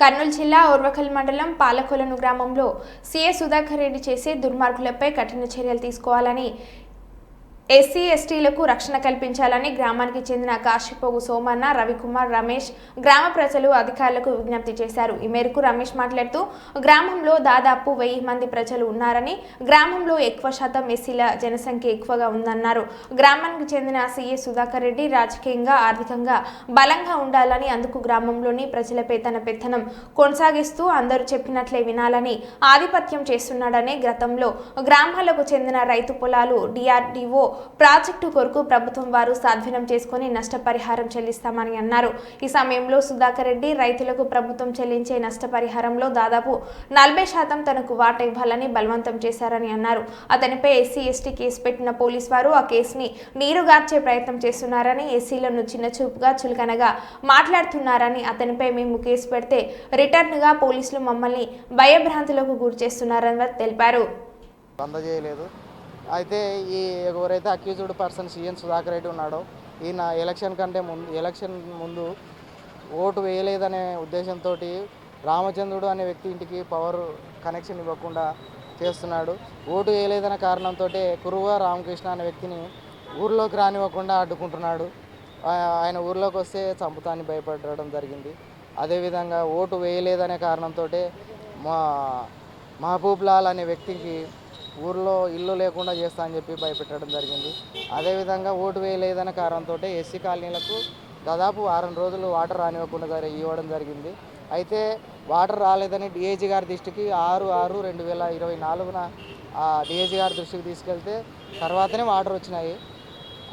కర్నూలు జిల్లా ఓర్వకల్ మండలం పాలకొలను గ్రామంలో సీఏ సుధాకర్ రెడ్డి చేసే దుర్మార్గులపై కఠిన చర్యలు తీసుకోవాలని ఎస్సీ ఎస్టీలకు రక్షణ కల్పించాలని గ్రామానికి చెందిన కాశీపోగు సోమన్న రవికుమార్ రమేష్ గ్రామ ప్రజలు అధికారులకు విజ్ఞప్తి చేశారు. ఈ మేరకు రమేష్ మాట్లాడుతూ గ్రామంలో దాదాపు వెయ్యి మంది ప్రజలు ఉన్నారని గ్రామంలో ఎక్కువ శాతం ఎస్సీల జనసంఖ్య ఎక్కువగా ఉందన్నారు. గ్రామానికి చెందిన సీఏ సుధాకర్ రెడ్డి రాజకీయంగా ఆర్థికంగా బలంగా ఉండాలని అందుకు గ్రామంలోని ప్రజలపై తన పెత్తనం కొనసాగిస్తూ అందరూ చెప్పినట్లే వినాలని ఆధిపత్యం చేస్తున్నాడని గతంలో గ్రామాలకు చెందిన రైతు పొలాలు డిఆర్డిఓ ప్రాజెక్టు కొరకు ప్రభుత్వం వారు సాధ్వీనం చేసుకుని నష్టపరిహారం చెల్లిస్తామని అన్నారు. ఈ సమయంలో సుధాకర్ రెడ్డి రైతులకు ప్రభుత్వం చెల్లించే నష్టపరిహారంలో దాదాపు నలభై శాతం తనకు వాటా ఇవ్వాలని బలవంతం చేశారని అన్నారు. అతనిపై ఎస్సీ ఎస్టీ కేసు పెట్టిన పోలీస్ వారు ఆ కేసుని నీరుగార్చే ప్రయత్నం చేస్తున్నారని ఎస్సీలను చిన్నచూపుగా చులకనగా మాట్లాడుతున్నారని అతనిపై మేము కేసు పెడితే రిటర్న్గా పోలీసులు మమ్మల్ని భయభ్రాంతులకు గురి చేస్తున్నారని తెలిపారు అందజేయలేదు అయితే ఈ ఎవరైతే accused person CM Sudhakar Reddy ఉన్నాడో ఈయన ఎలక్షన్ కంటే ముందు ఎలక్షన్ ముందు ఓటు వేయలేదనే ఉద్దేశంతో రామచంద్రుడు అనే వ్యక్తి ఇంటికి పవర్ కనెక్షన్ ఇవ్వకుండా చేస్తున్నాడు. ఓటు వేయలేదనే కారణంతో కురువ రామకృష్ణ అనే వ్యక్తిని ఊర్లోకి రానివ్వకుండా అడ్డుకుంటున్నాడు. ఆయన ఊర్లోకి వస్తే చంపుతాన్ని భయపడడం జరిగింది. అదేవిధంగా ఓటు వేయలేదనే కారణంతో మా మహబూబ్ లాల్ అనే వ్యక్తికి ఊర్లో ఇల్లు లేకుండా చేస్తా అని చెప్పి భయపెట్టడం జరిగింది. అదేవిధంగా ఓటు వేయలేదనే కారణంతో ఎస్సీ కాలనీలకు దాదాపు వారం రోజులు వాటర్ రానివ్వకుండా ఇవ్వడం జరిగింది. అయితే వాటర్ రాలేదని డిఏజీ గారి దృష్టికి ఆరు ఆరు రెండు వేల ఇరవై నాలుగున డిఏజీ గారి దృష్టికి తీసుకెళ్తే తర్వాతనే వాటర్ వచ్చినాయి.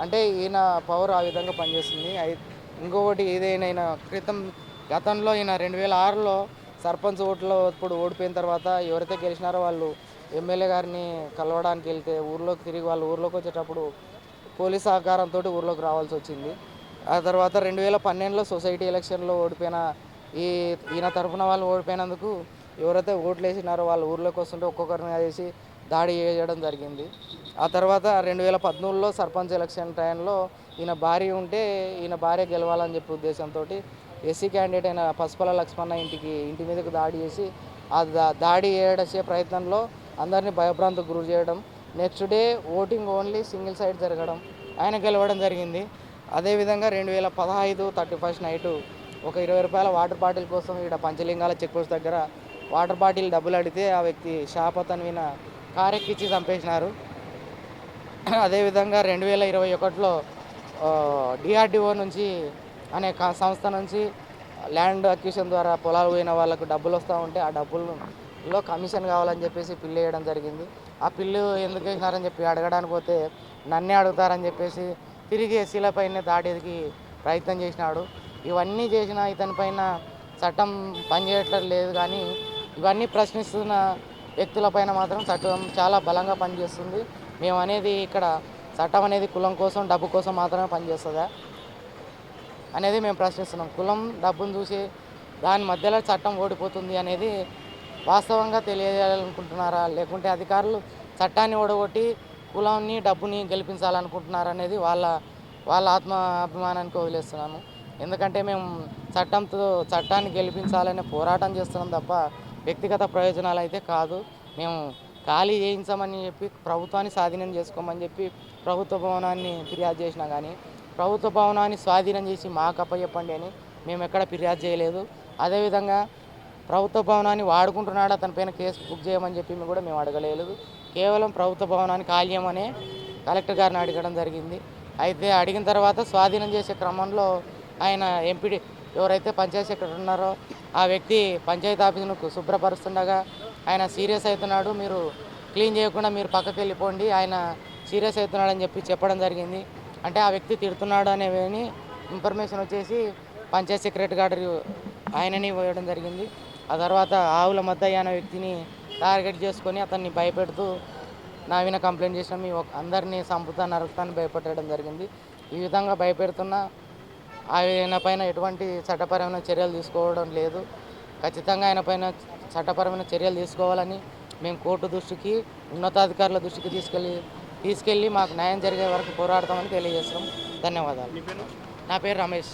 అంటే ఈయన పవర్ ఆ విధంగా పనిచేస్తుంది అయి- ఇంకొకటి ఏదైనా క్రితం గతంలో ఈయన రెండు వేల ఆరులో సర్పంచ్ ఓట్లో ఇప్పుడు ఓడిపోయిన తర్వాత ఎవరైతే గెలిచినారో వాళ్ళు ఎమ్మెల్యే గారిని కలవడానికి వెళ్తే ఊర్లోకి తిరిగి వాళ్ళు ఊర్లోకి వచ్చేటప్పుడు పోలీస్ సహకారంతో ఊర్లోకి రావాల్సి వచ్చింది. ఆ తర్వాత రెండు వేల పన్నెండులో సొసైటీ ఎలక్షన్లో ఓడిపోయిన ఈ ఈయన తరఫున వాళ్ళు ఓడిపోయినందుకు ఎవరైతే ఓట్లు వేసినారో వాళ్ళు ఊర్లోకి వస్తుంటే ఒక్కొక్కరిని వేసి దాడి చేయడం జరిగింది. ఆ తర్వాత రెండు వేల పద్మూడులో సర్పంచ్ ఎలక్షన్ టైంలో ఈయన భార్య ఉంటే ఈయన భార్య గెలవాలని చెప్పి ఉద్దేశంతో ఎస్సీ క్యాండిడేట్ అయిన పసుపల లక్ష్మణ ఇంటికి ఇంటి మీదకు దాడి చేసి ఆ దా- దాడి చేయడసే ప్రయత్నంలో అందరినీ భయభ్రాంతకు గురి చేయడం next day voting only single side జరగడం ఆయన గెలవడం జరిగింది. అదేవిధంగా రెండు వేల పదహైదు థర్టీ ఫస్ట్ నైటు ఒక ఇరవై రూపాయల వాటర్ బాటిల్ కోసం ఇక్కడ పంచలింగాల చెక్ పోస్ట్ దగ్గర వాటర్ బాటిల్ డబ్బులు అడిగితే ఆ వ్యక్తి షాప్ విన కారెక్కిచ్చి చంపేసినారు. అదేవిధంగా రెండు వేల ఇరవై ఒకటిలో డిఆర్డిఓ నుంచి అనే సంస్థ నుంచి ల్యాండ్ అక్యూషన్ ద్వారా పొలాలు పోయిన వాళ్ళకు డబ్బులు వస్తూ ఉంటే ఆ లో కమిషన్ కావాలని చెప్పేసి పిల్లు వేయడం జరిగింది. ఆ పిల్లు ఎందుకు వేసినారని చెప్పి అడగడానికి పోతే నన్నే అడుగుతారని చెప్పేసి తిరిగి ఎస్సీలపైనే దాటేదికి ప్రయత్నం చేసినాడు. ఇవన్నీ చేసిన ఇతని పైన చట్టం పనిచేయట్లేదు లేదు కానీ ఇవన్నీ ప్రశ్నిస్తున్న వ్యక్తులపైన మాత్రం చట్టం చాలా బలంగా పనిచేస్తుంది. మేము అనేది ఇక్కడ చట్టం అనేది కులం కోసం డబ్బు కోసం మాత్రమే పనిచేస్తుందా అనేది మేము ప్రశ్నిస్తున్నాం. కులం డబ్బును చూసి దాని మధ్యలో చట్టం ఓడిపోతుంది అనేది వాస్తవంగా తెలియజేయాలనుకుంటున్నారా? లేకుంటే అధికారులు చట్టాన్ని ఓడగొట్టి కులాన్ని డబ్బుని గెలిపించాలనుకుంటున్నారా అనేది వాళ్ళ వాళ్ళ ఆత్మ అభిమానానికి వదిలేస్తున్నాను. ఎందుకంటే మేము చట్టంతో చట్టాన్ని గెలిపించాలనే పోరాటం చేస్తున్నాం తప్ప వ్యక్తిగత ప్రయోజనాలు అయితే కాదు. మేము ఖాళీ చేయించమని చెప్పి ప్రభుత్వాన్ని స్వాధీనం చేసుకోమని చెప్పి ప్రభుత్వ భవనాన్ని ఫిర్యాదు చేసినా కానీ ప్రభుత్వ భవనాన్ని స్వాధీనం చేసి మాకు అప్పచెప్పండి అని మేము ఎక్కడ ఫిర్యాదు చేయలేదు. అదేవిధంగా ప్రభుత్వ భవనాన్ని వాడుకుంటున్నాడు? అతని పైన కేసు బుక్ చేయమని చెప్పి కూడా మేము అడగలేదు. కేవలం ప్రభుత్వ భవనాన్ని ఖాళీ కలెక్టర్ గారిని అడగడం జరిగింది. అయితే అడిగిన తర్వాత స్వాధీనం చేసే క్రమంలో ఆయన ఎంపీడీ ఎవరైతే పంచాయతీ సెక్రటరీ ఉన్నారో ఆ వ్యక్తి పంచాయతీ ఆఫీసును శుభ్రపరుస్తుండగా ఆయన సీరియస్ అవుతున్నాడు. మీరు క్లీన్ చేయకుండా మీరు పక్కకి వెళ్ళిపోండి ఆయన సీరియస్ అవుతున్నాడని చెప్పి చెప్పడం జరిగింది. అంటే ఆ వ్యక్తి తిడుతున్నాడు అనేవి ఇన్ఫర్మేషన్ వచ్చేసి పంచాయత్ సెక్రటరీ గారు ఆయనని ఇవ్వడం జరిగింది. ఆ తర్వాత ఆవుల మద్దయ్య అనే వ్యక్తిని టార్గెట్ చేసుకొని అతన్ని భయపెడుతూ నా విన కంప్లైంట్ చేసిన మీ అందరినీ చంపుతా నరుకుతాను భయపెట్టడం జరిగింది. ఈ విధంగా భయపెడుతున్న ఆయన పైన ఎటువంటి చట్టపరమైన చర్యలు తీసుకోవడం లేదు. ఖచ్చితంగా ఆయన పైన చట్టపరమైన చర్యలు తీసుకోవాలని మేము కోర్టు దృష్టికి ఉన్నతాధికారుల దృష్టికి తీసుకెళ్ళి తీసుకెళ్ళి మాకు న్యాయం జరిగే వరకు పోరాడతామని తెలియజేస్తున్నాం. ధన్యవాదాలు. నా పేరు రమేష్.